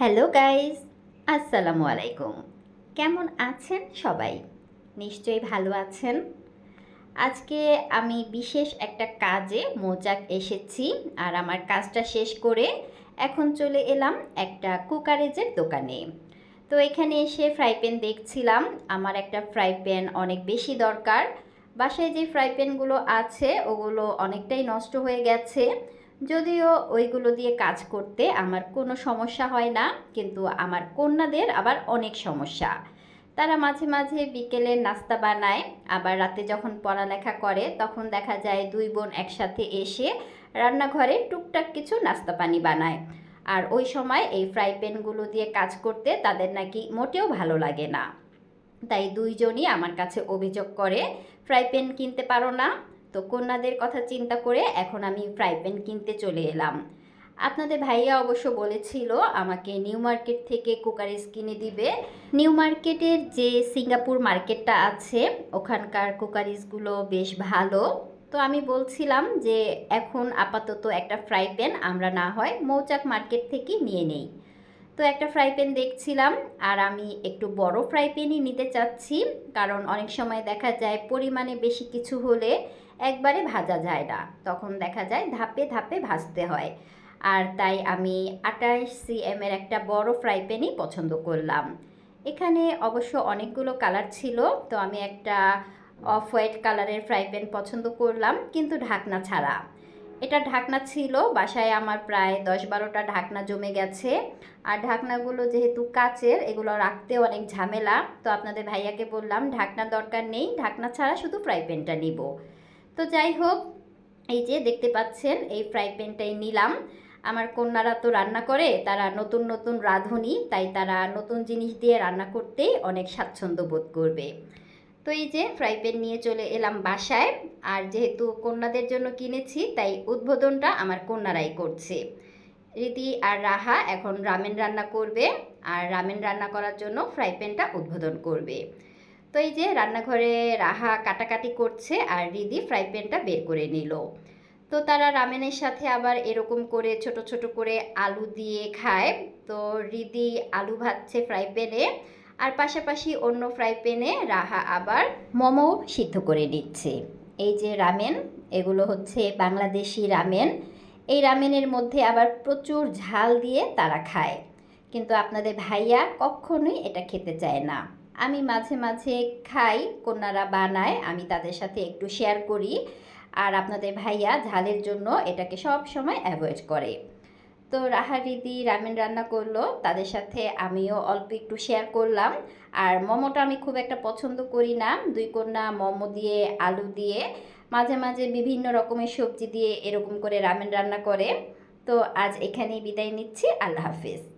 Hello guys আসসালামু আলাইকুম কেমন আছেন সবাই? নিশ্চয়ই ভালো আছেন। আজকে আমি বিশেষ একটা কাজে মোজাক এসেছি আর আমার কাজটা শেষ করে এখন চলে এলাম একটা কুকারেজের দোকানে। তো এখানে এসে ফ্রাই প্যান দেখছিলাম। আমার একটা ফ্রাই প্যান অনেক বেশি দরকার। বাসায় যে ফ্রাই প্যানগুলো আছে, ওগুলো অনেকটাই নষ্ট হয়ে গেছে। যদিও ওইগুলো দিয়ে কাজ করতে আমার কোনো সমস্যা হয় না, কিন্তু আমার কন্যাদের আবার অনেক সমস্যা। তারা মাঝে মাঝে বিকেলে নাস্তা বানায়, আবার রাতে যখন পড়ালেখা করে তখন দেখা যায় দুই বোন একসাথে এসে রান্নাঘরে টুকটাক কিছু নাস্তা পানি বানায়। আর ওই সময় এই ফ্রাই প্যানগুলো দিয়ে কাজ করতে তাদের নাকি মোটেও ভালো লাগে না। তাই দুইজনই আমার কাছে অভিযোগ করে, ফ্রাই প্যান কিনতে পারো না। তো কন্যাদের কথা চিন্তা করে এখন আমি ফ্রাই প্যান কিনতে চলে এলাম। আপনাদের ভাইয়া অবশ্য বলেছিল, আমাকে নিউ মার্কেট থেকে কুকারিজ কিনে দিবে। নিউ মার্কেটের যে সিঙ্গাপুর মার্কেটটা আছে, ওখানকার কুকারিজগুলো বেশ ভালো। তো আমি বলছিলাম যে, এখন আপাতত একটা ফ্রাই প্যান আমরা না হয় মৌচাক মার্কেট থেকে নিয়ে নেই। তো একটা ফ্রাই প্যান দেখছিলাম, আর আমি একটু বড় ফ্রাই প্যানই নিতে চাচ্ছি, কারণ অনেক সময় দেখা যায় পরিমাণে বেশি কিছু হলে একবারে ভাজা যায় না। তখন দেখা যায় ধাপে ধাপে ভাজতে হয়। আর তাই আমি আঠাশ সিএম এর একটা বড় ফ্রাই প্যানই পছন্দ করলাম। এখানে অবশ্য অনেকগুলো কালার ছিল, তো আমি একটা অফ হোয়াইট কালারের ফ্রাই প্যান পছন্দ করলাম, কিন্তু ঢাকনা ছাড়া। এটা ঢাকনা ছিল, বাসায় আমার প্রায় দশ বারোটা ঢাকনা জমে গেছে। আর ঢাকনাগুলো যেহেতু কাচের, এগুলো রাখতে অনেক ঝামেলা। তো আপনাদের ভাইয়াকে বললাম, ঢাকনা দরকার নেই, ঢাকনা ছাড়া শুধু ফ্রাই প্যানটা নিব। তো যাই হোক, এই যে দেখতে পাচ্ছেন, এই ফ্রাই প্যানটাই নিলাম। আমার কন্যারা তো রান্না করে, তারা নতুন নতুন রাঁধুনি, তাই তারা নতুন জিনিস দিয়ে রান্না করতে অনেক স্বাচ্ছন্দ্য বোধ করবে। তো এই যে ফ্রাই প্যান নিয়ে চলে এলাম বাসায়। আর যেহেতু কন্যাদের জন্য কিনেছি, তাই উদ্বোধনটা আমার কন্যারাই করছে। রীতি আর রাহা এখন রামেন রান্না করবে আর রামেন রান্না করার জন্য ফ্রাই প্যানটা উদ্বোধন করবে। তো এই যে রান্নাঘরে রাহা কাটাকাটি করছে আর রিদি ফ্রাই প্যানটা বের করে নিল। তো তারা রামেনের সাথে আবার এরকম করে ছোট ছোট করে আলু দিয়ে খায়। তো রিদি আলু ভাজছে ফ্রাই প্যানে আর পাশাপাশি অন্য ফ্রাই প্যানে রাহা আবার মোমো সিদ্ধ করে নিচ্ছে। এই যে রামেন, এগুলো হচ্ছে বাংলাদেশি রামেন। এই রামেনের মধ্যে আবার প্রচুর ঝাল দিয়ে তারা খায়। কিন্তু আপনাদের ভাইয়া কখনোই এটা খেতে চায় না। আমি মাঝে মাঝে খাই, কন্যারা বানায়, আমি তাদের সাথে একটু শেয়ার করি। আর আপনাদের ভাইয়া ঝালের জন্য এটাকে সব সময় অ্যাভয়েড করে। তো রাহা দিদি রামেন রান্না করল, তাদের সাথে আমিও অল্প একটু শেয়ার করলাম। আর মোমোটা আমি খুব একটা পছন্দ করি না। দুই কন্যা মোমো দিয়ে, আলু দিয়ে, মাঝে মাঝে বিভিন্ন রকমের সবজি দিয়ে এরকম করে রামেন রান্না করে। তো আজ এখানেই বিদায় নিচ্ছি। আল্লাহ হাফিজ।